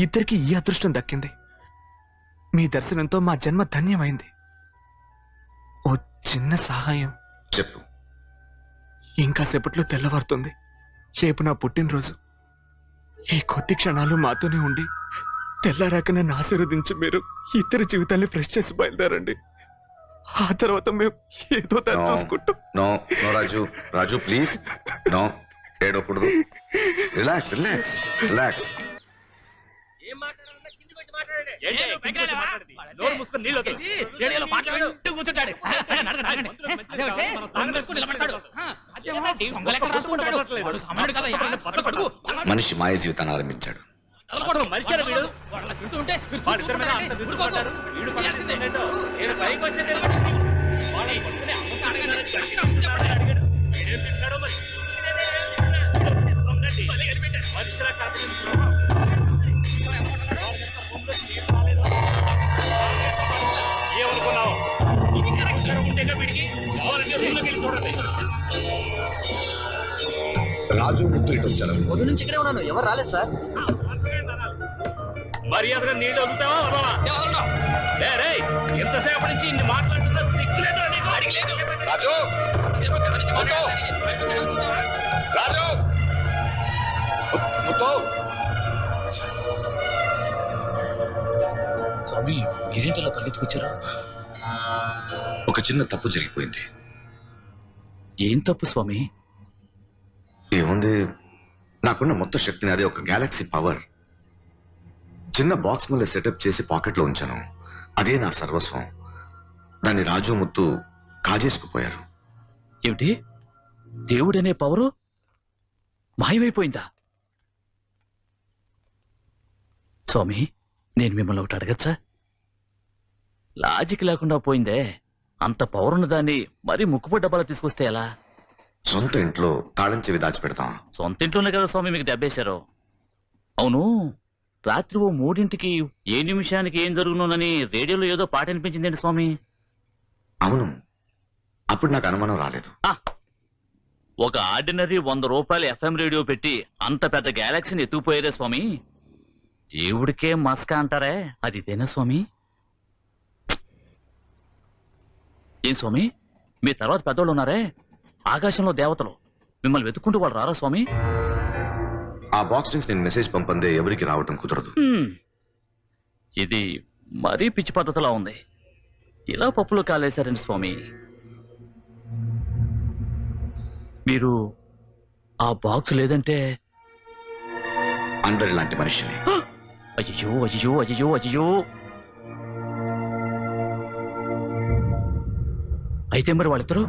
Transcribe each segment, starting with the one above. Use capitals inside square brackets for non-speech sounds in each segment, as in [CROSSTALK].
ఇద్దరికి ఈ అదృష్టం దక్కింది. మీ దర్శనంతో మా జన్మ ధన్యమైంది. ఓ చిన్న సహాయం. చెప్పు. ఇంకా సేపట్లో తెల్లవారుతుంది. రేపు నా పుట్టినరోజు. ఈ కొద్ది క్షణాలు మాతోనే ఉండి తెల్లారాక నన్ను ఆశీర్వదించి మీరు ఇద్దరి జీవితాన్ని ఫ్రెష్ చేసి బయలుదేరండి. ఆ తర్వాత మేము ఏదో దాన్ని. చూసుకుంటాం. No no Raju Raju please. No ఏడవకూడదు. Relax relax relax. కూర్చుంటాడు. మనిషి మాయ జీవితాన్ని ఆరంభించాడు వదలకూడదు. మనిషిరా వీడు. వాళ్ళ తింటూ ఉంటే మీరు చూసుకుంటారండి. ఊరుకోవద్దు. వీడు పక్కన ఏంటో. నేను పైకి వచ్చేది ఏమిటి? వాళ్ళని ఇటు వచ్చారు. పొద్దు నుంచి ఇక్కడే ఉన్నాను. ఎవరు రాలేదు సార్. మర్యాదగా నీళ్ళు వదులుతావా వదలవా? ఎంతసేపటి నుంచి ఇన్ని మాట్లాడుతున్నా సిగ్గులేదురా నీకు? రాజు! రాజు! ముత్తు! స్వామి మీరేంటలా ఒక చిన్న తప్పు జరిగిపోయింది. ఏం తప్పు స్వామి? ఏముంది? నాకున్న మొత్తం శక్తిని అదే ఒక గ్యాలక్సీ పవర్ చిన్న బాక్స్ మళ్ళీ సెటప్ చేసి పాకెట్లో ఉంచాను. అదే నా సర్వస్వం. దాన్ని రాజు ముత్తు కాజేసుకుపోయారు ఏమిటి? దేవుడనే పవరు మాయమైపోయిందా? స్వామి నేను మిమ్మల్ని ఒకటి అడగచ్చా? లాజిక్ లేకుండా పోయిందే. అంత పవరున్న దాన్ని మరీ ముక్కుపు డబ్బాలో తీసుకొస్తే ఎలా? సొంత ఇంట్లో తాళం చెవి దాచిపెడతాం. సొంత ఇంట్లోనే కదా స్వామి మీకు దెబ్బేశారు. అవును రాత్రి ఓ మూడింటికి ఏ నిమిషానికి ఏం జరుగునోనని రేడియోలో ఏదో పాట అనిపించిందండి స్వామి? అవును అప్పుడు నాకు అనుమానం రాలేదు. ఆ! ఒక ఆర్డినరీ వంద రూపాయల ఎఫ్ఎం రేడియో పెట్టి అంత పెద్ద గ్యాలక్సీని ఎత్తుకుపోయారే స్వామి. దేవుడికే మస్క అంటారే అది ఇదేనా స్వామి? ఏం స్వామి మీ తర్వాత పెద్దోళ్ళు ఉన్నారే? ఆకాశంలో దేవతలు. మిమ్మల్ని వెతుక్కుంటూ వాళ్ళు రారా స్వామి? ఆ బాక్స్ నుంచి నేను మెసేజ్ పంపందే ఎవరికి రావటం కుదరదు. ఇది మరీ పిచ్చి పద్ధతిలా ఉంది. ఇలా పప్పులో కాలేశారండి స్వామి. మీరు ఆ బాక్స్ లేదంటే అందరిలాంటి మనిషిని. అయ్యో అయ్యో అయ్యో అయ్యో అయితే మరి వాళ్ళిద్దరు?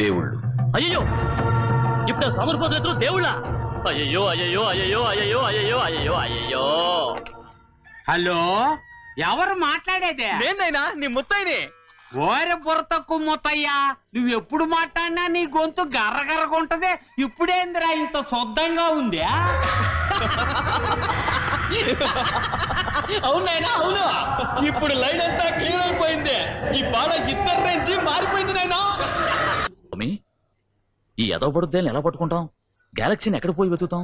దేవుళ్ళు. అయ్యో ఇప్పుడు సమర్పోతున్నారు దేవుళ్ళ? అయ్యో అయ్యో అయ్యో అయ్యో అయ్యో అయ్యో అయ్యో హలో? ఎవరు మాట్లాడేది? నేనైనా? నీ ముత్తైనే? ఓరే బుర్ర తక్కువ మూతయ్యా నువ్వు ఎప్పుడు మాట్లాడినా నీ గొంతు గర్రగర్రగుంటది ఇప్పుడేందిరా ఇంత శుద్ధంగా ఉంది అవునైనా అవును. ఇప్పుడు లైన్ అంతా క్లియర్ అయిపోయింది. ఈ బాడ ఇద్దరు నుంచి మారిపోయింది నైనా స్వామి ఈ ఎదవబడుద్దేని ఎలా పట్టుకుంటాం? గ్యాలక్సీని ఎక్కడ పోయి వెతుకుతాం?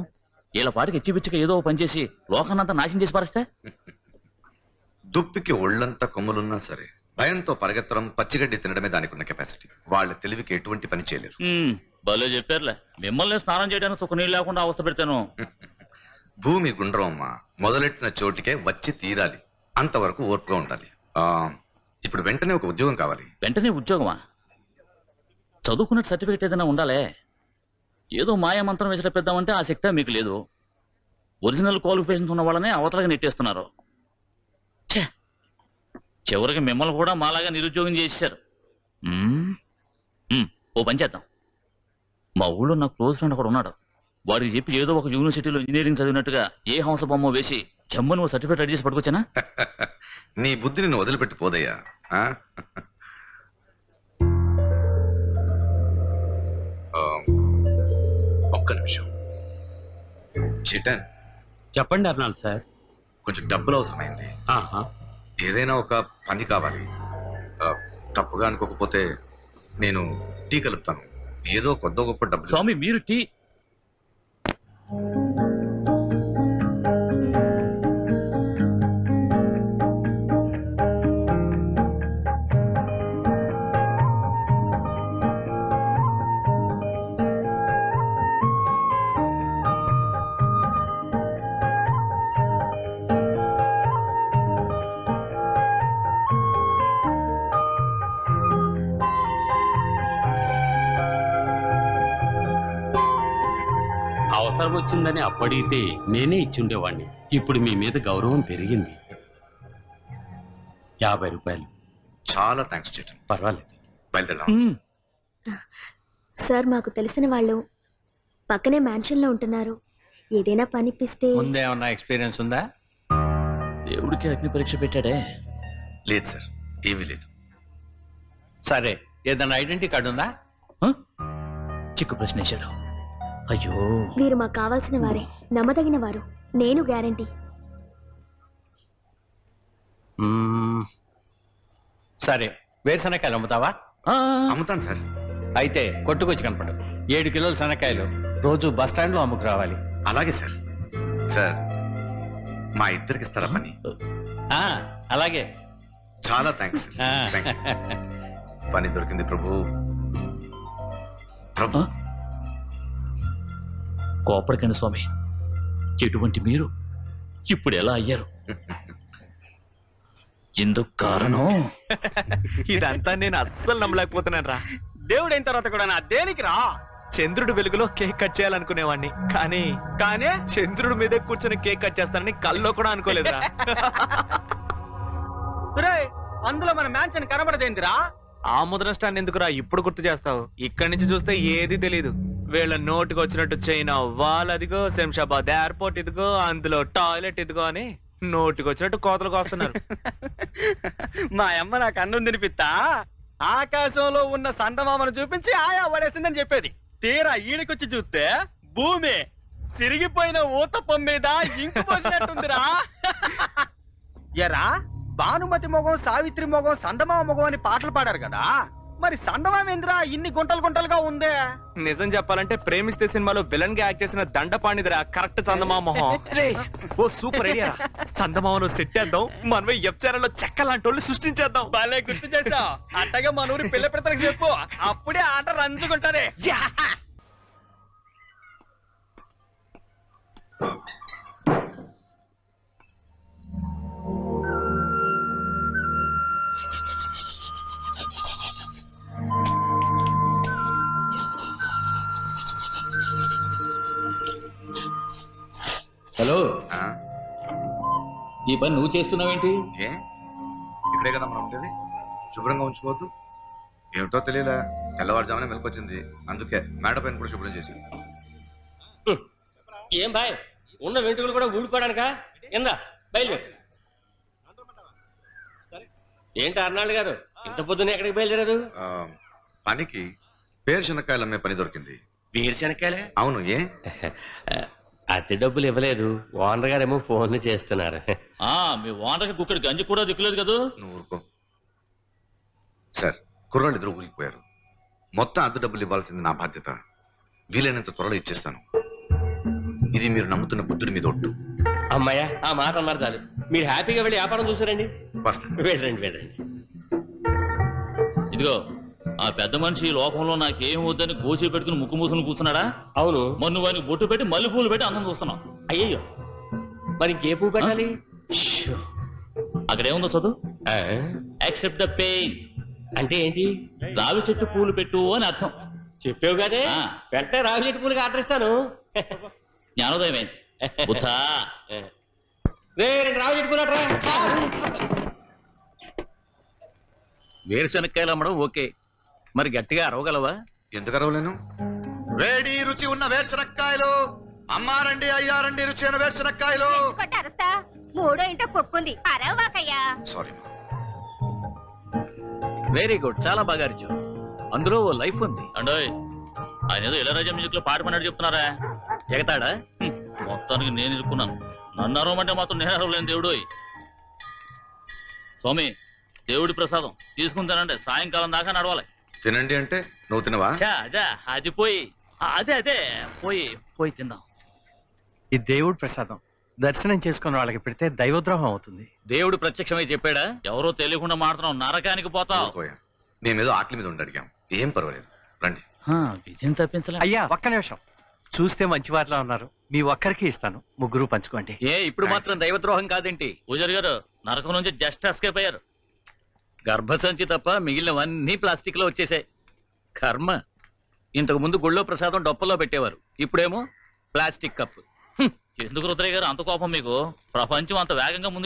వీళ్ళ పాటికి ఇచ్చిపిచ్చిగా ఏదో ఓ పని చేసి లోకాన్నంతా నాశనం చేసి పారేస్తే? దుప్పికి ఒళ్ళంతా కొమ్ములున్నా సరే భయంతో పరిగెత్తడం పచ్చిగడ్డి తినడమే దానికి ఉన్న కెపాసిటీ వాళ్ళ తెలివికి ఎటువంటి పని చేయలేరు. హ్మ్, భలే చెప్పారులే. మిమ్మల్ని స్నానం చేయడానికి సుఖ నీళ్ళు లేకుండా అవస్థ పెడతాను. [LAUGHS] భూమి గుండ్రం అమ్మ. మొదలెట్టిన చోటికే వచ్చి తీరాలి. అంతవరకు ఓర్పుగా ఉండాలి. ఆ ఇప్పుడు వెంటనే ఒక ఉద్యోగం కావాలి. వెంటనే ఉద్యోగమా? చదువుకున్న సర్టిఫికేట్ ఏదైనా ఉండాలే. ఏదో మాయా మంత్రం వేసి పెద్దామంటే ఆ శక్తి మీకు లేదు. ఒరిజినల్ క్వాలిఫికేషన్స్ ఉన్న వాళ్ళనే అవతలగా నెట్టేస్తున్నారు. చివరికి మిమ్మల్ని కూడా మాలాగా నిరుద్యోగం చేశారు. ఓ పని చేద్దాం. మా ఊళ్ళో నా క్లోజ్ ఫ్రెండ్ ఒకడు ఉన్నాడు. వాడికి చెప్పి ఏదో ఒక యూనివర్సిటీలో ఇంజనీరింగ్ చదివినట్టుగా ఏ హంస బొమ్మ వేసి చెమ్మని ఓ సర్టిఫికేట్ రెడీ చేసి పట్టుకొచ్చానా? [LAUGHS] నీ బుద్ధి నిన్ను వదిలిపెట్టి చిటన్. చెప్పండి అర్నాల్ సార్. కొంచెం డబ్బులు అవసరమైంది. ఆహా. ఏదైనా ఒక పని కావాలి. ఆ, తప్పుగా అనుకోకపోతే నేను టీ కలుపుతాను. ఏదో కొద్ద గొప్ప డబ్బులు. స్వామి మీరు టీ వచ్చిందని అప్పడిగితే నేనే ఇచ్చుండేవాణ్ణి. ఇప్పుడు మీ మీద గౌరవం పెరిగింది. యాభై రూపాయలు. చాలా థ్యాంక్స్ చేటన్ పర్వాలేదు. బయలుదేరాం సార్ మాకు తెలిసిన వాళ్ళు పక్కనే మ్యాన్షన్లో ఉంటున్నారు. ఏదైనా పనిపిస్తే ముందేమన్నా ఎక్స్పీరియన్స్ ఉందా? దేవుడికి అగ్ని పరీక్ష పెట్టాడే. లేదు సార్. ఏమీ లేదు. సరే ఏదన్నా ఐడెంటిటీ కార్డు ఉందా? చిక్కు ప్రశ్న వేశాడు అయ్యో. వీరు మాకు కావాల్సిన వారే నమ్మదగిన వారు. నేను గ్యారంటీ. మ్మ్. సరే వేరుశనక్కాయలు అమ్ముతావా? ఆ, అమ్ముతాను సార్. అయితే కొట్టుకొచ్చి కనపడు. ఏడు కిలోల శనక్కాయలు రోజు బస్ స్టాండ్లో అమ్ముకు రావాలి. అలాగే సార్. సార్ మా ఇద్దరికి ఇస్తారా పని ఆ, అలాగే. చాలా థ్యాంక్స్. పని దొరికింది ప్రభు. ప్రభు. కోపడకండి స్వామి. ఎటువంటి మీరు ఇప్పుడు ఎలా అయ్యారు? ఎందుకు కారణం? ఇదంతా నేను అస్సలు నమ్మలేకపోతున్నాను రా దేవుడైన తర్వాత కూడా నా దేనికి రా? చంద్రుడు వెలుగులో కేక్ కట్ చేయాలనుకునేవాడిని కానీ కానీ చంద్రుడి మీదే కూర్చొని కేక్ కట్ చేస్తానని కల్లో కూడా అనుకోలేదురా. అందులో మన మ్యాన్షన్ కనబడదేందిరా? ఆ ముద్ర స్టాండ్ ఎందుకురా ఇప్పుడు గుర్తు చేస్తావు? ఇక్కడి నుంచి చూస్తే ఏది తెలియదు వీళ్ళ నోటికి వచ్చినట్టు చైనా వాళ్ళ అదిగో శంషాబాద్ ఎయిర్పోర్ట్ ఇదిగో అందులో టాయిలెట్ ఇదిగో అని నోటికి వచ్చినట్టు కోతలు కోస్తున్నారు. [LAUGHS] మా అమ్మ నాకు అన్నం తినిపిస్తా ఆకాశంలో ఉన్న సందమామను చూపించి ఆయా పడేసిందని చెప్పేది. తీరా ఈడికొచ్చి చూస్తే భూమి సిరిగిపోయిన ఊతప్పం మీద ఇంకు పోసినట్టుందిరా. [LAUGHS] ఎరా భానుమతి మొగం సావిత్రి మొగం సందమామ మొగం అని పాటలు పాడారు కదా. మరి సందమామ ఏందిరా ఇన్ని గుంటలు గుంటలుగా ఉందే. నిజం చెప్పాలంటే ప్రేమిస్తే సినిమాలో విలన్గా యాక్ట్ చేసిన దండపాణిదిరా కరెక్ట్ చందమామ మొహం రే, ఓ సూపర్ ఐడియా చందమామను సెట్ చేద్దాం మనమే ఎఫ్ ఛానల్లో చెక్క లాంటి వాళ్ళు సృష్టించేద్దాం. భలే గుర్తు చేసావు అట్టగా మన ఊరి పిల్ల పెడతలకు చెప్పు. అప్పుడే ఆట రంజుకుంటది. హలో. ఆ? ఈ పని నువ్వు చేస్తున్నావేంటి? ఏ? ఇక్కడే కదా మనం ఉండేది. శుభ్రంగా ఉంచుకోవద్దు. ఏమిటో తెలియలా తెల్లవారుజామునే మెలకొచ్చింది. అందుకే మేడ పైన కూడా శుభ్రం చేసి ఏం బాయ్? ఉన్న వెంట్రుకలు కూడా ఊడిపోవడానికా ఎందా? బయలుదేరు. ఏంటి అర్నాళ్ళు గారు? ఇంత పొద్దున్న ఎక్కడికి బయలుదేరారు? పనికి పేరుశనక్కాయలు అమ్మే పని దొరికింది. వేరుశనక్కాయలే అవును ఏ? [LAUGHS] అద్దె డబ్బులు ఇవ్వలేదు. ఓనర్ గారేమో ఫోన్లు చేస్తున్నారు. ఆ మీ వాండకి కుక్కడి గంజి కూడా దిక్కులేదు కదా? నువ్వు ఊరుకో. సార్ కుర్రాళ్ళు ఇద్దరు ఊరికి పోయారు. మొత్తం అద్దె డబ్బులు ఇవ్వాల్సింది నా బాధ్యత. వీలైనంత త్వరలో ఇచ్చేస్తాను. ఇది మీరు నమ్ముతున్న బుద్ధుడి మీద ఒట్టు. అమ్మాయ్యా ఆ మాట అన్నారు చాలు. మీరు హ్యాపీగా వెళ్ళి వ్యాపారం చూసారండి? వస్తాను వెళ్ళండి వెళ్ళండి. ఇదిగో ఆ పెద్ద మనిషి ఈ లోకంలో నాకేం వద్దని గోచి పెట్టుకుని ముక్కు మూసుకుని కూర్చున్నాడా? అవును. మొన్ను వానికి బొట్టు పెట్టి మల్లె పూలు పెట్టి అందం చూస్తున్నాం. అయ్యయ్యో. మరి ఇంకే పువ్వు పెట్టాలి. అక్కడేముందో చదువు? యాక్సెప్ట్ ద పెయిన్ అంటే ఏంటి? రావి చెట్టు పూలు పెట్టు అని అర్థం. చెప్పావు కదే. వెంటనే రావి చెట్టు పూలకి ఆర్డర్ ఇస్తాను. జ్ఞానోదయమైంది బుద్ధా. రే రావి చెట్టు పూలు వేరుశనక్కాయలు అమ్మడం ఓకే. మరి గట్టిగా అరవగలవా? ఎందుకు అరవలేను? వేడి రుచి ఉన్న వేరుశనక్కాయలు. అమ్మారండి అయ్యారండి రుచి అయిన వేరుశనక్కాయలు. మూడో ఇంట కుక్కుంది. అరవాకయ్యా. సారీ వెరీ గుడ్ చాలా బాగా అరిచు అందులో ఓ లైఫ్ ఉంది. అండోయ్ ఆయన ఏదో ఇళరాజా మ్యూజిక్లో పాట పడినట్టు చెప్తున్నారా? ఎగతాడా. మొత్తానికి నేను ఇరుక్కున్నాను. నన్ను అరవమంటే మాత్రం నేను అరవలేను దేవుడు స్వామి దేవుడి ప్రసాదం. తీసుకుని తినండి. సాయంకాలం దాకా నడవాలి. తినండి అంటే నువ్వు తినవా? ఛా, అదే అది పోయి ఆ, అదే అదే పోయి పోయి తిందాం. ఈ దేవుడి ప్రసాదం దర్శనం చేసుకున్న వాళ్ళకి పెడితే దైవద్రోహం అవుతుంది. దేవుడు ప్రత్యక్షమై చెప్పాడా? ఎవరో తెలియకుండా మాడుతున్నాం నరకానికి పోతావు. ఊరుకోయా. మేమేదో ఆకలి మీద ఉండి అడిగాం. ఏం పర్వాలేదు. రండి. విజయం తప్పించలే. అయ్యా ఒక్క నిమిషం. చూస్తే మంచి వారిలా ఉన్నారు. మీ ఒక్కరికి ఇస్తాను. ముగ్గురు పంచుకోండి. ఏ ఇప్పుడు మాత్రం దైవద్రోహం కాదేంటి? పూజారి గారు నరకం నుంచి జస్ట్ ఎస్కేప్ అయ్యారు. గర్భసంచి తప్ప మిగిలినవన్నీ ప్లాస్టిక్లో వచ్చేసాయి. కర్మ. ఇంతకు ముందు గుళ్ళో ప్రసాదం డొప్పల్లో పెట్టేవారు. ఇప్పుడేమో ప్లాస్టిక్ కప్ ఎందుకు రుద్రయ్య గారు అంత కోపం మీకు? ప్రపంచం అంత వేగంగా ముందు